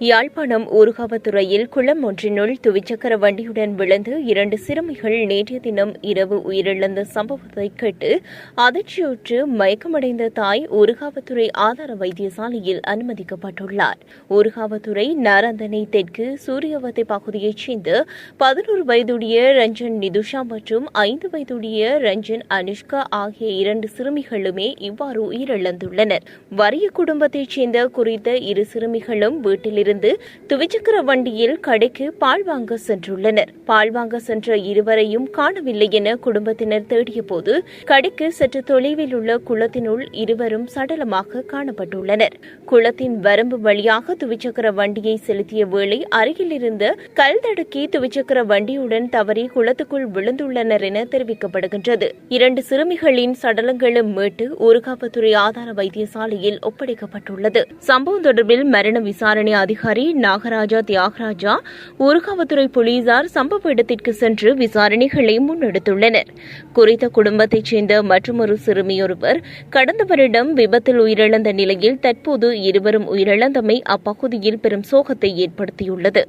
யாழ்ப்பாணம் ஊர்காவத்துறையில் குளம் ஒன்றினுள் துவிச்சக்கர வண்டியுடன் விழுந்து இரண்டு சிறுமிகள் நேற்றைய தினம் இரவு உயிரிழந்த சம்பவத்தை கேட்டு அதிர்ச்சியுற்று மயக்கமடைந்த தாய் ஊர்காவத்துறை ஆதார வைத்தியசாலையில் அனுமதிக்கப்பட்டுள்ளார். ஊர்காவத்துறை நாரந்தனை தெற்கு சூரியவத்தை பகுதியைச் சேர்ந்த பதினோரு வயதுடைய ரஞ்சன் நிதுஷா மற்றும் ஐந்து வயதுடைய ரஞ்சன் அனுஷ்கா ஆகிய இரண்டு சிறுமிகளுமே இவ்வாறு உயிரிழந்துள்ளனர். வறிய குடும்பத்தைச் சேர்ந்த குறித்த இரு சிறுமிகளும் வீட்டில் இருந்து துவிச்சக்கர வண்டியில் கடைக்கு பால் வாங்க சென்றுள்ளனர். பால் வாங்க சென்ற இருவரையும் காணவில்லை என குடும்பத்தினர் தேடியபோது கடைக்கு சற்று தொலைவில் உள்ள குளத்தினுள் இருவரும் சடலமாக காணப்பட்டுள்ளனர். குளத்தின் வரம்பு வழியாக துவிச்சக்கர வண்டியை செலுத்திய வேளை அருகில் இருந்த கல் தடுக்கி துவிச்சக்கர வண்டியுடன் தவறி குளத்துக்குள் விழுந்துள்ளனர் என தெரிவிக்கப்படுகின்றது. இரண்டு சிறுமிகளின் சடலங்களும் மீட்டு ஊர்காப்புத்துறை ஆதார வைத்தியசாலையில் ஒப்படைக்கப்பட்டுள்ளது. சம்பவம் தொடர்பில் மரண விசாரணை அதிகாரி நாகராஜா தியாகராஜா ஊர்காவத்துறை போலீசார் சம்பவ இடத்திற்கு சென்று விசாரணைகளை முன்னெடுத்துள்ளனர். குறித்த குடும்பத்தைச் சேர்ந்த மற்றொரு சிறுமியொருவர் கடந்த வருடம் விபத்தில் உயிரிழந்த நிலையில் தற்போது இருவரும் உயிரிழந்தமை அப்பகுதியில் பெரும் சோகத்தை ஏற்படுத்தியுள்ளது.